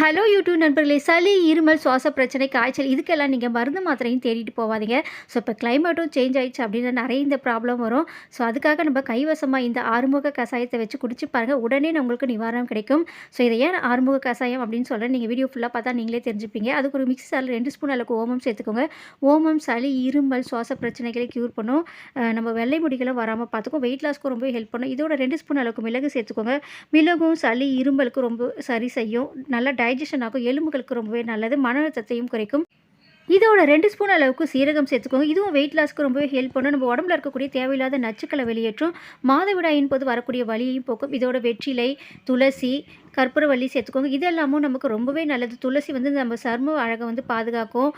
Hello YouTube நண்பர்களே. சளி இருமல் சுவாச பிரச்சனை காய்ச்சல் இதுக்கெல்லாம் நீங்கள் மருந்து மாத்திரையும் தேடிட்டு போவாதீங்க. ஸோ இப்போ கிளைமேட்டும் சேஞ்ச் ஆகிடுச்சு அப்படின்னா நிறைய இந்த ப்ராப்ளம் வரும். ஸோ அதுக்காக நம்ம கைவசமாக இந்த ஆறுமுக கஷாயத்தை வச்சு குடிச்சு பாருங்கள் உடனே உங்களுக்கு நிவாரணம் கிடைக்கும். ஸோ இதை ஏன் ஆறுமுக கஷாயம் அப்படின்னு சொல்கிறேன் நீங்கள் வீடியோ ஃபுல்லாக பார்த்தா நீங்களே தெரிஞ்சுப்பீங்க. அதுக்கு ஒரு மிக்ஸி சாலில் ரெண்டு ஸ்பூன் அளவுக்கு ஓமம் சேர்த்துக்கோங்க. ஓமம் சளி இருமல் சுவாச பிரச்சனைகளை க்யூர் பண்ணும். நம்ம வெள்ளை முடிகளும் வராமல் பார்த்துக்கும். வெயிட் லாஸ்க்கும் ரொம்ப ஹெல்ப் பண்ணும். இதோட ரெண்டு ஸ்பூன் அளவுக்கு மிளகு சேர்த்துக்கோங்க. மிளகும் சளி இருமலுக்கு ரொம்ப சரி செய்யும். நல்லா டைஜஷன் ஆகும் எலும்புகளுக்கு ரொம்பவே நல்லது மன அழுத்தத்தையும் குறைக்கும். இதோட ரெண்டு ஸ்பூன் அளவுக்கு சீரகம் சேர்த்துக்கோங்க. இதுவும் வெயிட் லாஸ்க்கு ரொம்பவே ஹெல்ப் பண்ணும். நம்ம உடம்புல இருக்கக்கூடிய தேவையில்லாத நச்சுக்களை வெளியேற்றும். மாதவிடாயின் போது வரக்கூடிய வலியையும் போக்கும். இதோட வெற்றிலை துளசி கற்பூரவள்ளி சேர்த்துக்கோங்க. இதெல்லாமும் நமக்கு ரொம்பவே நல்லது. துளசி வந்து நம்ம சர்ம அழகை வந்து பாதுகாக்கும்.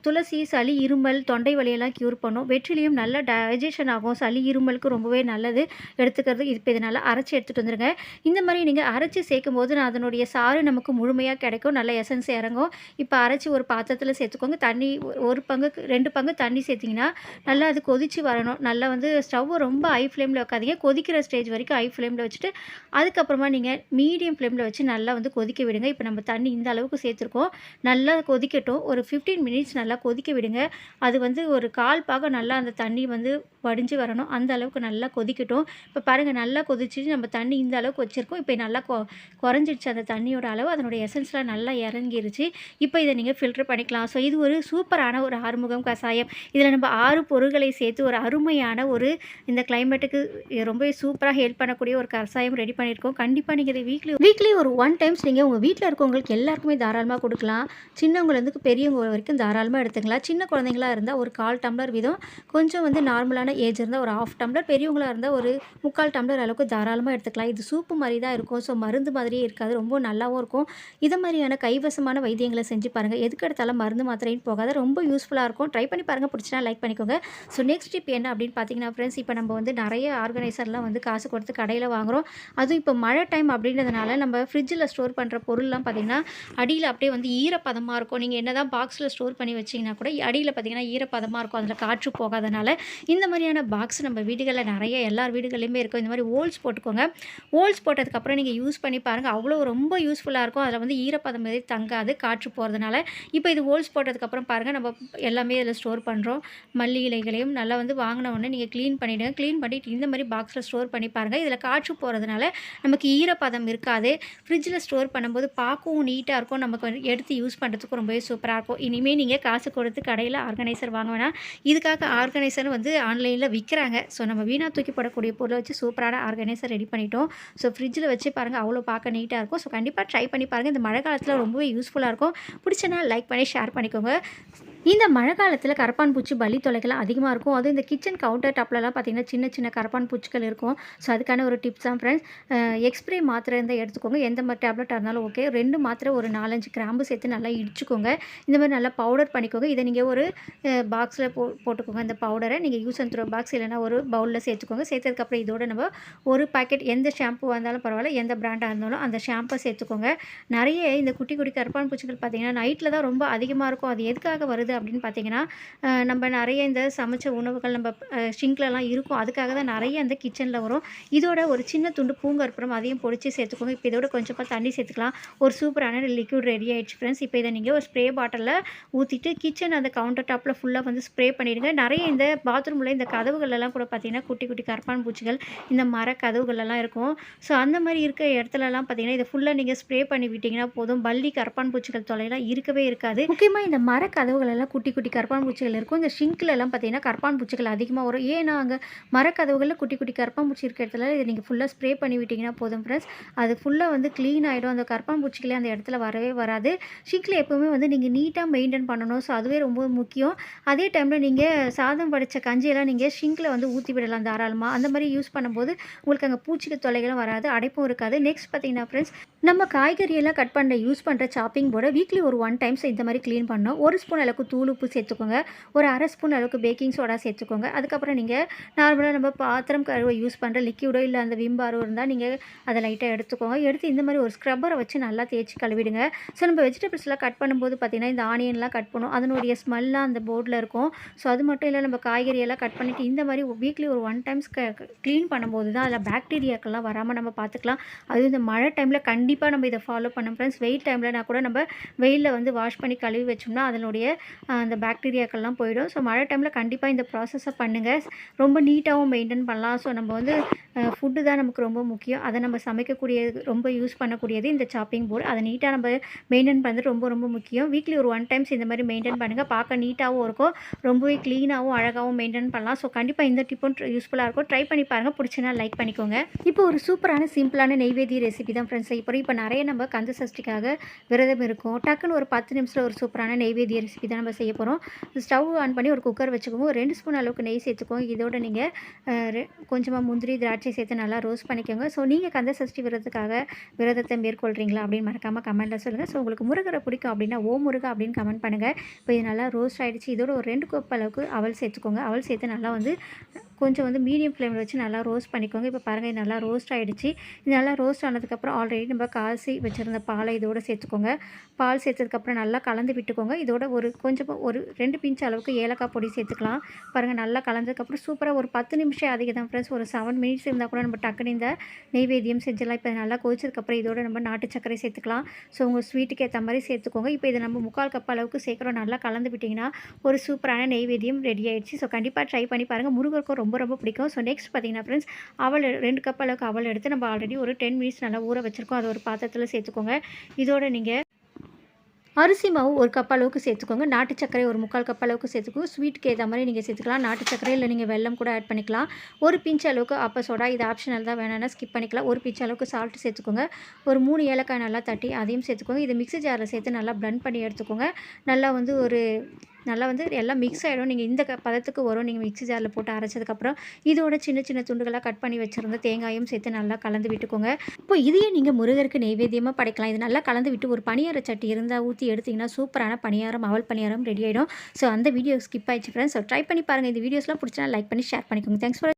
துளசி சளி இருமல் தொண்டை வலியெல்லாம் க்யூர் பண்ணும். வெற்றிலையும் நல்ல டைஜஷன் ஆகும். சளி இருமலுக்கு ரொம்பவே நல்லது. எடுத்துக்கிறது. இப்போ இதனால் அரைச்சி எடுத்துகிட்டு வந்துருங்க. இந்த மாதிரி நீங்கள் அரைச்சி சேர்க்கும் போது நான் அதனுடைய சாறு நமக்கு முழுமையாக கிடைக்கும். நல்ல எசன்ஸ் இறங்கும். இப்போ அரைச்சி ஒரு பாத்திரத்தில் சேர்த்துக்கோங்க. தண்ணி ஒரு- பங்கு ரெண்டு பங்கு தண்ணி சேர்த்திங்கன்னா நல்லா அது கொதிச்சு வரணும். நல்லா வந்து ஸ்டவ்வை ரொம்ப ஹை ஃப்ளேமில் வைக்காதீங்க. கொதிக்கிற ஸ்டேஜ் வரைக்கும் ஹை ஃப்ளேமில் வச்சுட்டு அதுக்கப்புறமா நீங்கள் மீடியம் ஃப்ளேமில் வச்சு நல்லா வந்து கொதிக்க விடுங்க. இப்போ நம்ம தண்ணி இந்த அளவுக்கு சேர்த்துருக்கோம். நல்லா கொதிக்கட்டும். ஒரு ஃபிஃப்டீன் மினிட்ஸ் நல்லா கொதிக்க விடுங்க. அது வந்து ஒரு கால் பாக நல்லா அந்த தண்ணி வந்து வடிஞ்சு வரணும். அந்த அளவுக்கு நல்லா கொதிக்கட்டும். இப்போ பாருங்கள் நல்லா கொதிச்சு நம்ம தண்ணி இந்த அளவுக்கு வச்சுருக்கோம். இப்போ நல்லா கொ குறைஞ்சிடுச்சு அந்த தண்ணியோட அளவு. அதனுடைய எசன்ஸ்லாம் நல்லா இறங்கிருச்சு. இப்போ இதை நீங்கள் ஃபில்டர் பண்ணிக்கலாம். ஸோ இது ஒரு சூப்பரான ஒரு ஆறுமுகம் கஷாயம். இதில் நம்ம ஆறு பொருட்களை சேர்த்து ஒரு அருமையான ஒரு இந்த கிளைமேட்டுக்கு ரொம்பவே சூப்பராக ஹெல்ப் பண்ணக்கூடிய ஒரு கஷாயம் ரெடி பண்ணியிருக்கோம். கண்டிப்பாக நீங்கள் இதை வீக்லி வீக்லி ஒரு ஒன் டைம்ஸ் நீங்கள் உங்கள் வீட்டில் இருக்கவங்களுக்கு எல்லாருக்குமே தாராளமாக கொடுக்கலாம். சின்னவங்கலேருந்து பெரியவங்க வரைக்கும் தாராளமாக எடுத்துக்கலாம். சின்ன குழந்தைங்களா இருந்தால் ஒரு கால் டம்ளர் வீதம். கொஞ்சம் வந்து நார்மலான ஏஜ் இருந்தால் ஒரு ஆஃப் டம்ளர். பெரியவங்களா இருந்தால் ஒரு முக்கால் டம்ளர் அளவுக்கு தாராளமாக எடுத்துக்கலாம். இது சூப்பு மாதிரி தான் இருக்கும். ஸோ மருந்து மாதிரியே இருக்காது. ரொம்ப நல்லாவும் இருக்கும். இதை மாதிரியான கைவசமான வைத்தியங்களை செஞ்சு பாருங்கள் எதுக்கு எடுத்தாலும் மருந்து மாத்திரைன்னு போகாத. ரொம்ப யூஸ்ஃபுல்லாக இருக்கும். ட்ரை பண்ணி பாருங்கள் பிடிச்சினா லைக் பண்ணிக்கோங்க. ஸோ நெக்ஸ்ட் டிப் என்ன அப்படின்னு பார்த்தீங்கன்னா ஃப்ரெண்ட்ஸ் இப்போ நம்ம வந்து நிறைய ஆர்கனைசர்லாம் வந்து காசு கொடுத்து கடையில் வாங்குகிறோம் அதுவும் இப்போ மழை டைம் அப்படின்றதுனால நம்ம ஃப்ரிட்ஜில் ஸ்டோர் பண்ணுற பொருள்லாம் பார்த்திங்கன்னா அடியில் அப்படியே வந்து ஈரப்பதமாக இருக்கும். நீங்கள் என்ன தான் பாக்ஸில் ஸ்டோர் பண்ணி வச்சிங்கன்னா கூட அடியில் பார்த்தீங்கன்னா ஈரப்பதமாக இருக்கும். அதில் காற்று போகாதனால இந்த மாதிரியான பாக்ஸ் நம்ம வீடுகளில் நிறைய எல்லார் வீடுகள்லையுமே இருக்கும். இந்த மாதிரி ஹோல்ஸ் போட்டுக்கோங்க. ஹோல்ஸ் போட்டதுக்கப்புறம் நீங்கள் யூஸ் பண்ணி பாருங்கள் அவ்வளோ ரொம்ப யூஸ்ஃபுல்லாக இருக்கும். அதில் வந்து ஈரப்பதம் எதுவும் தங்காது காற்று போகிறதுனால இப்போ இது ஹோல்ஸ் போட்டதுக்கப்புறம் பாருங்கள் நம்ம எல்லாமே இதில் ஸ்டோர் பண்ணுறோம் மல்லி இலைகளையும் நல்லா வந்து வாங்கின உடனே நீங்கள் க்ளீன் பண்ணிவிடுங்க க்ளீன் பண்ணிவிட்டு இந்த மாதிரி பாக்ஸில் ஸ்டோர் பண்ணி பாருங்கள் இதில் காற்று போகிறதுனால நமக்கு ஈரப்பதம் இருக்காது. ஃப்ரிட்ஜில் ஸ்டோர் பண்ணும்போது பார்க்கவும் நீட்டாக இருக்கும். நமக்கு வந்து எடுத்து யூஸ் பண்ணுறதுக்கு ரொம்பவே சூப்பராக இருக்கும். இனிமேல் நீங்கள் காசு கொடுத்து கடையில் ஆர்கனைசர் வாங்க வேணாம். இதுக்காக ஆர்கனைசர் வந்து ஆன்லைனில் விற்கிறாங்க ஸோ நம்ம வீணாக தூக்கி போடக்கூடிய பொருளை வச்சு சூப்பரான ஆர்கனைசர் ரெடி பண்ணிட்டோம். ஸோ ஃப்ரிட்ஜில் வச்சு பாருங்கள் அவ்வளோ பார்க்க நீட்டாக இருக்கும். ஸோ கண்டிப்பாக ட்ரை பண்ணி பாருங்கள் இந்த மழை காலத்தில் ரொம்பவே யூஸ்ஃபுல்லாக இருக்கும். பிடிச்சனா லைக் பண்ணி ஷேர் பண்ணிக்கோங்க. இந்த மழை காலத்தில் கரப்பான் பூச்சி பலி தொலைகள்லாம் அதிகமாக இருக்கும். அதுவும் இந்த கிச்சன் கவுண்டர் டாப்லலாம் பார்த்தீங்கன்னா சின்ன சின்ன கரப்பான் பூச்சிகள் இருக்கும். ஸோ அதுக்கான ஒரு டிப்ஸ் தான் ஃப்ரெண்ட்ஸ் எக்ஸ்ப்ரே மாத்திரை இருந்தால் எடுத்துக்கோங்க. எந்த மாதிரி டேப்லெட்டாக இருந்தாலும் ஓகே ரெண்டு மாத்திரை ஒரு நாலஞ்சு கிராம்பு சேர்த்து நல்லா இடிச்சுக்கோங்க. இந்த மாதிரி நல்லா பவுடர் பண்ணிக்கோங்க. இதை நீங்கள் ஒரு பாக்ஸில் போ போட்டுக்கோங்க. இந்த பவுடரை நீங்கள் யூஸ் அண்ட் த்ரோ பாக்ஸ் இல்லைனா ஒரு பவுலில் சேர்த்துக்கோங்க. சேர்த்ததுக்கப்புறம் இதோட நம்ம ஒரு பாக்கெட் எந்த ஷாம்புவாக இருந்தாலும் பரவாயில்ல எந்த பிராண்டாக இருந்தாலும் அந்த ஷாம்பை சேர்த்துக்கோங்க. நிறைய இந்த குட்டி குட்டி கருப்பான் பூச்சிகள் பார்த்தீங்கன்னா நைட்டில் தான் ரொம்ப அதிகமாக இருக்கும். அது எதுக்காக வருது அப்படின்னு பார்த்தீங்கன்னா நம்ம நிறைய இந்த சமைச்ச உணவுகள் நம்ம ஷிங்க்லலாம் இருக்கும். அதுக்காக தான் நிறைய இந்த கிச்சனில் வரும். இதோட ஒரு சின்ன துண்டு பூங்கற்புறம் அதையும் பொடிச்சு சேர்த்துக்கோங்க. இப்போ இதோட கொஞ்சமாக தண்ணி சேர்த்துக்கலாம். ஒரு சூப்பரான லிக்யூட் ரெடி ஆகிடுச்சு ஃப்ரெண்ட்ஸ் இப்போ இதை நீங்கள் ஒரு ஸ்ப்ரே பாட்டிலில் ஊற்றிட்டு கிச்சன் அந்த கவுண்டர் டாப்பில் ஃபுல்லாக வந்து ஸ்ப்ரே பண்ணிடுங்க. நிறைய இந்த பாத்ரூமில் இந்த கதவுகளெல்லாம் கூட பார்த்தீங்கன்னா குட்டி குட்டி கற்பான் பூச்சிகள் இந்த மர கதவுகளெல்லாம் இருக்கும். ஸோ அந்த மாதிரி இருக்க இடத்துலலாம் பார்த்தீங்கன்னா இதை ஃபுல்லாக நீங்கள் ஸ்ப்ரே பண்ணி விட்டிங்கன்னா போதும். பள்ளி கற்பான் பூச்சிகள் தொலைலாம் இருக்கவே இருக்காது. முக்கியமாக இந்த மர கதவுகளெல்லாம் குட்டி குட்டி கரப்பான் பூச்சிகள் இருக்கும். இந்த ஷிங்க்லலாம் பார்த்தீங்கன்னா கரப்பான் பூச்சிகள் அதிகமாக வரும். ஏன்னா அங்கே மரக்கதவுகளில் குட்டி குட்டி கரப்பான் பூச்சி இருக்கிற இடத்துல இதை நீங்கள் ஃபுல்லாக ஸ்ப்ரே பண்ணி விட்டிங்கன்னா போதும் ஃப்ரெண்ட்ஸ் அது ஃபுல்லாக வந்து க்ளீன் ஆகிடும் அந்த கரப்பான் பூச்சிகளே அந்த இடத்துல வரவே வராது. ஷிங்கில் எப்போவுமே வந்து நீங்கள் நீட்டாக மெயின்டைன் பண்ணணும். ஸோ அதுவே ரொம்ப முக்கியம். அதே டைமில் நீங்கள் சாதம் வடித்த கஞ்சியெல்லாம் நீங்கள் ஷிங்கில் வந்து ஊற்றி விடலாம் தாராளமாக அந்த மாதிரி யூஸ் பண்ணும்போது உங்களுக்கு அங்கே பூச்சிக்கு தொல்லைகளும் வராது. அடைப்பும் இருக்காது. நெக்ஸ்ட் பார்த்தீங்கன்னா ஃப்ரெண்ட்ஸ் நம்ம காய்கறியெல்லாம் கட் பண்ண யூஸ் பண்ணுற சாப்பிங் போர்டை வீக்லி ஒரு ஒன் டைம்ஸ் இந்த மாதிரி க்ளீன் பண்ணோம் ஒரு ஸ்பூன் அளவுக்கு தூள் உப்பு சேர்த்துக்கோங்க. ஒரு அரை ஸ்பூன் அளவுக்கு பேக்கிங் சோடா சேர்த்துக்கோங்க. அதுக்கப்புறம் நீங்கள் நார்மலாக நம்ம பாத்திரம் கருவை யூஸ் பண்ணுற லிக்யூடோ இல்லை அந்த விம்பாரோ இருந்தால் நீங்கள் அதை லைட்டாக எடுத்துக்கோங்க. எடுத்து இந்த மாதிரி ஒரு ஸ்க்ரப்பரை வச்சு நல்லா தேய்ச்சி கழுவிடுங்க. ஸோ நம்ம வெஜிடபிள்ஸ்லாம் கட் பண்ணும்போது பார்த்திங்கன்னா இந்த ஆனியன்லாம் கட் பண்ணும். அதனுடைய ஸ்மெல்லாம் அந்த போர்டில் இருக்கும். ஸோ அது மட்டும் இல்லை நம்ம காய்கறியெல்லாம் கட் பண்ணிவிட்டு இந்த மாதிரி வீக்லி ஒரு ஒன் டைம்ஸ் க க்ளீன் பண்ணும்போது தான் அதில் பேக்டீரியாக்கெல்லாம் வராமல் நம்ம பார்த்துக்கலாம் அதுவும் இந்த மழை டைமில் கண்டிப்பாக நம்ம இதை ஃபாலோ பண்ணோம் ஃப்ரெண்ட்ஸ் வெயில் டைம்லனா கூட நம்ம வெயிலில் வந்து வாஷ் பண்ணி கழுவி வச்சோம்னா அதனுடைய அந்த பாக்டீரியாக்கெல்லாம் போயிடும். ஸோ மழை டைமில் கண்டிப்பாக இந்த ப்ராசஸை பண்ணுங்கள் ரொம்ப நீட்டாகவும் மெயின்டைன் பண்ணலாம். ஸோ நம்ம வந்து ஃபுட்டு தான் நமக்கு ரொம்ப முக்கியம். அதை நம்ம சமைக்கக்கூடியது ரொம்ப யூஸ் பண்ணக்கூடியது இந்த சாப்பிங் போர்டு அதை நீட்டாக நம்ம மெயின்டைன் பண்ணுறது ரொம்ப ரொம்ப முக்கியம். வீக்லி ஒரு ஒன் டைம்ஸ் இந்த மாதிரி மெயின்டைன் பண்ணுங்கள் பார்க்க நீட்டாகவும் இருக்கும். ரொம்பவே க்ளீனாகவும் அழகாகவும் மெயின்டைன் பண்ணலாம். ஸோ கண்டிப்பாக இந்த டிப்பும் யூஸ்ஃபுல்லாக இருக்கும். ட்ரை பண்ணி பாருங்கள் பிடிச்சினா லைக் பண்ணிக்கோங்க. இப்போ ஒரு சூப்பரான சிம்பிளான நெய்வேதிய ரெசிபி தான் ஃப்ரெண்ட்ஸ் இப்போ இப்போ நிறைய நம்ம கந்த சஷ்டிக்காக விரதம் இருக்கும். டக்குன்னு ஒரு பத்து நிமிஷத்தில் ஒரு சூப்பரான நெய்வேதிய ரெசிபி தான் நம்ம செய்ய போகிறோம் ஸ்டவ் ஆன் பண்ணி ஒரு குக்கர் வச்சுக்கோங்க. ரெண்டு ஸ்பூன் அளவுக்கு நெய் சேர்த்துக்கோங்க. இதோட நீங்கள் கொஞ்சமாக முந்திரி திராட்சை சேர்த்து நல்லா ரோஸ்ட் பண்ணிக்கோங்க. ஸோ நீங்கள் கந்த சஷ்டி விரதத்துக்காக விரதத்தை மேற்கொள்கிறீங்களா அப்படின்னு மறக்காமல் கமெண்ட்டில் சொல்லுங்கள் ஸோ உங்களுக்கு முருகரை பிடிக்கும் அப்படின்னா ஓ முருகா அப்படின்னு கமெண்ட் பண்ணுங்கள் இப்போ இது நல்லா ரோஸ்ட் ஆகிடுச்சு இதோட ஒரு ரெண்டு கப் அளவுக்கு அவல் சேர்த்துக்கோங்க. அவல் சேர்த்து நல்லா வந்து கொஞ்சம் வந்து மீடியம் ஃப்ளேமில் வச்சு நல்லா ரோஸ்ட் பண்ணிக்கோங்க. இப்போ பாருங்கள் இது நல்லா ரோஸ்ட் ஆகிடுச்சு இது நல்லா ரோஸ்ட் ஆனதுக்கப்புறம் ஆல்ரெடி நம்ம காசி வச்சுருந்த பாலை இதோடு சேர்த்துக்கோங்க. பால் சேர்த்ததுக்கப்புறம் நல்லா கலந்து விட்டுக்கோங்க. இதோட ஒரு கொஞ்சம் ஒரு ரெண்டு பிஞ்ச் அளவுக்கு ஏலக்காய் பொடி சேர்த்துக்கலாம். பாருங்கள் நல்லா கலந்ததுக்கப்புறம் சூப்பராக ஒரு பத்து நிமிஷம் அதிகம் தான் ஃப்ரெண்ட்ஸ் ஒரு செவன் மினிட்ஸ் இருந்தால் கூட நம்ம டக்குனு இந்த நெய்வேத்தியம் செஞ்சிடலாம். இப்போ நல்லா கொதிச்சதுக்கப்புறம் இதோட நம்ம நாட்டு சர்க்கரை சேர்த்துக்கலாம். ஸோ உங்கள் ஸ்வீட்டுக்கு ஏற்ற மாதிரி சேர்த்துக்கோங்க. இப்போ இதை நம்ம முக்கால் கப் அளவுக்கு சேர்க்குறோம். நல்லா கலந்து விட்டிங்கன்னா ஒரு சூப்பரான நெய்வேத்தியம் ரெடி ஆகிடுச்சு ஸோ கண்டிப்பாக ட்ரை பண்ணி பாருங்கள் முருகருக்கும் ரொம்ப ரொம்ப ரொம்ப பிடிக்கும். ஸோ நெக்ஸ்ட் பார்த்தீங்கன்னா ஃப்ரெண்ட்ஸ் அவள் ரெண்டு கப் அளவுக்கு அவள் எடுத்து நம்ம ஆல்ரெடி ஒரு டென் மினிட்ஸ் நல்லா ஊற வச்சுருக்கோம். அதை ஒரு பாத்திரத்தில் சேர்த்துக்கோங்க. இதோட நீங்கள் அரிசி மாவு ஒரு கப் அளவுக்கு சேர்த்துக்கோங்க. நாட்டு சர்க்கரை ஒரு முக்கால் கப் அளவுக்கு சேர்த்துக்கோங்க. ஸ்வீட்டுக்கு ஏற்ற மாதிரி நீங்கள் சேர்த்துக்கலாம். நாட்டு சர்க்கரை இல்லை நீங்கள் வெல்லம் கூட ஆட் பண்ணிக்கலாம். ஒரு பிஞ்ச் அளவுக்கு அப்போ சோடா இது ஆப்ஷனல் தான். வேணாம்னா ஸ்கிப் பண்ணிக்கலாம். ஒரு பிஞ்ச் அளவுக்கு சால்ட் சேர்த்துக்கோங்க. ஒரு மூணு ஏலக்காய் நல்லா தட்டி அதையும் சேர்த்துக்கோங்க. இதை மிக்ஸி ஜாரில் சேர்த்து நல்லா ப்ளண்ட் பண்ணி எடுத்துக்கோங்க. நல்லா வந்து ஒரு நல்லா வந்து எல்லாம் மிக்ஸ் ஆகிடும் நீங்கள் இந்த க பதத்துக்கு வரும். நீங்கள் மிக்ஸி ஜாரில் போட்டு அரைச்சதுக்கப்புறம் இதோட சின்ன சின்ன துண்டுகளாக கட் பண்ணி வச்சுருந்த தேங்காயும் சேர்த்து நல்லா கலந்து விட்டுக்கோங்க. இப்போ இதையே நீங்கள் முருகருக்கு நெய்வேத்தியமாக படைக்கலாம். இது நல்லா கலந்து விட்டு ஒரு பணியார சட்டி இருந்தால் ஊற்றி எடுத்திங்கன்னா சூப்பரான பணியாரம் அவல் பணியாரம் ரெடி ஆகிடும் ஸோ அந்த வீடியோ ஸ்கிப் ஆயிடுச்சு ஃப்ரெண்ட்ஸ் ஸோ ட்ரை பண்ணி பாருங்கள் இந்த வீடியோஸ்லாம் பிடிச்சா லைக் பண்ணி ஷேர் பண்ணிக்கோங்க. Thanks for